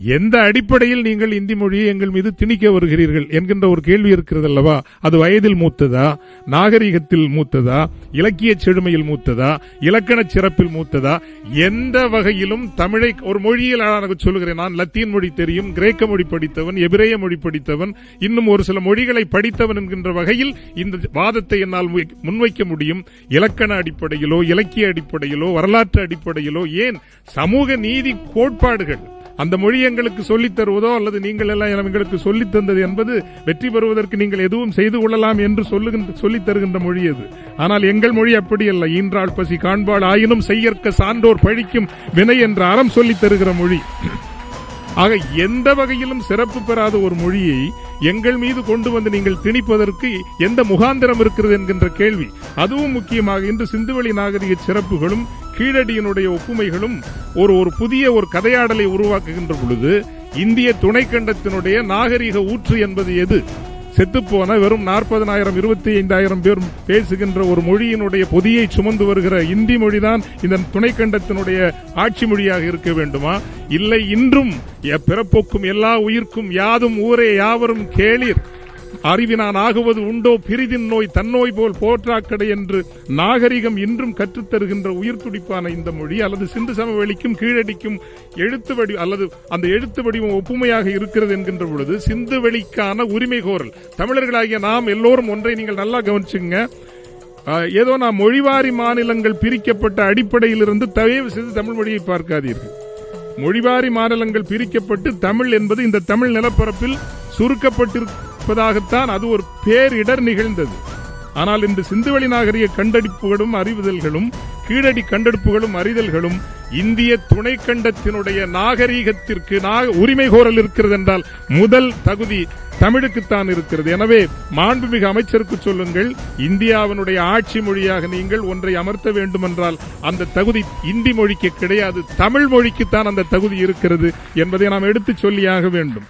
எந்த அடிப்படையில் நீங்கள் இந்தி மொழியை எங்கள் மீது திணிக்க வருகிறீர்கள் என்கின்ற ஒரு கேள்வி இருக்கிறது அல்லவா அது வயதில் மூத்ததா? நாகரிகத்தில் மூத்ததா? இலக்கிய செழுமையில் மூத்ததா? இலக்கண சிறப்பில் மூத்ததா? எந்த வகையிலும் தமிழை ஒரு மொழியில் நான் சொல்லுகிறேன். நான் லத்தீன் மொழி தெரியும் கிரேக்க மொழி படித்தவன் எபிரேய மொழி படித்தவன் இன்னும் ஒரு சில மொழிகளை படித்தவன் என்கின்ற வகையில் இந்த வாதத்தை என்னால் முன்வைக்க முடியும். இலக்கண அடிப்படையிலோ இலக்கிய அடிப்படையிலோ வரலாற்று அடிப்படையிலோ ஏன்? சமூக நீதி கோட்பாடுகள் அந்த மொழி எங்களுக்கு சொல்லித் தருவதோ அல்லது நீங்கள் எல்லாம் எங்களுக்கு சொல்லித் தந்தது என்பது வெற்றி பெறுவதற்கு நீங்கள் எதுவும் செய்து கொள்ளலாம் என்று சொல்லுகின்ற சொல்லித் தருகின்ற மொழி அது. ஆனால் எங்கள் மொழி அப்படி அல்ல ஈன்றாள் பசி காண்பாள் ஆயினும் செய்யற்க சான்றோர் பழிக்கும் வினை என்ற அறம் சொல்லித் தருகிற மொழி. ஆக எந்த வகையிலும் சிறப்பு பெறாத ஒரு மொழியை எங்கள் மீது கொண்டு வந்து நீங்கள் திணிப்பதற்கு எந்த முகாந்திரம் இருக்கிறது என்கின்ற கேள்வி. அதுவும் முக்கியமாக இன்று சிந்துவெளி நாகரிக சிறப்புகளும் கீழடியினுடைய ஒப்புமைகளும் ஒரு ஒரு புதிய ஒரு கதையாடலை உருவாக்குகின்ற பொழுது இந்திய துணைக்கண்டத்தினுடைய நாகரிக ஊற்று என்பது எது? செத்துப்போன வெறும் நாற்பதனாயிரம் இருபத்தி ஐந்தாயிரம் பேர் பேசுகின்ற ஒரு மொழியினுடைய பொதியை சுமந்து வருகிற இந்தி மொழிதான் இந்த துணைக்கண்டத்தினுடைய ஆட்சி மொழியாக இருக்க வேண்டுமா? இல்லை இன்றும் எ- பிறப்போக்கும் எல்லா உயிர்க்கும் யாதும் ஊரே யாவரும் கேளீர். அறிவினான் ஆகுவது உண்டோ பிரிதின் நோய் தன்னோய் போல் போற்றாக்கடை என்று நாகரிகம் இன்றும் கற்றுத்தருகின்ற உயிர் துடிப்பான இந்த மொழி அல்லது சிந்து சமவெளிக்கும் கீழடிக்கும் எழுத்து வடி அல்லது அந்த எழுத்து வடிவம் ஒப்புமையாக இருக்கிறது என்கின்ற பொழுது சிந்து வெளிக்கான உரிமை கோரல். தமிழர்களாகிய நாம் எல்லோரும் ஒன்றை நீங்கள் நல்லா கவனிச்சுங்க. ஏதோ நான் மொழிவாரி மாநிலங்கள் பிரிக்கப்பட்ட அடிப்படையிலிருந்து தயவு செய்து தமிழ் மொழியை பார்க்காதீர்கள். மொழிவாரி மாநிலங்கள் பிரிக்கப்பட்டு தமிழ் என்பது இந்த தமிழ் நிலப்பரப்பில் இருப்பதாகத்தான் அது ஒரு பேரிடர் நிகழ்ந்தது. ஆனால் இன்று சிந்துவெளி நாகரிக கண்டெடுப்புகளும் அறிவுதல்களும் கீழடி கண்டெடுப்புகளும் அறிதல்களும் இந்திய துணைக்கண்டத்தினுடைய நாகரீகத்திற்கு உரிமை கோரல் இருக்கிறது என்றால் முதல் தகுதி தமிழுக்குத்தான் இருக்கிறது. எனவே மாண்புமிகு அமைச்சருக்கு சொல்லுங்கள் இந்தியாவினுடைய ஆட்சி மொழியாக நீங்கள் ஒன்றை அமர்த்த வேண்டுமென்றால் அந்த தகுதி இந்தி மொழிக்கு கிடையாது தமிழ் மொழிக்குத்தான் அந்த தகுதி இருக்கிறது என்பதை நாம் எடுத்துச் சொல்லியாக வேண்டும்.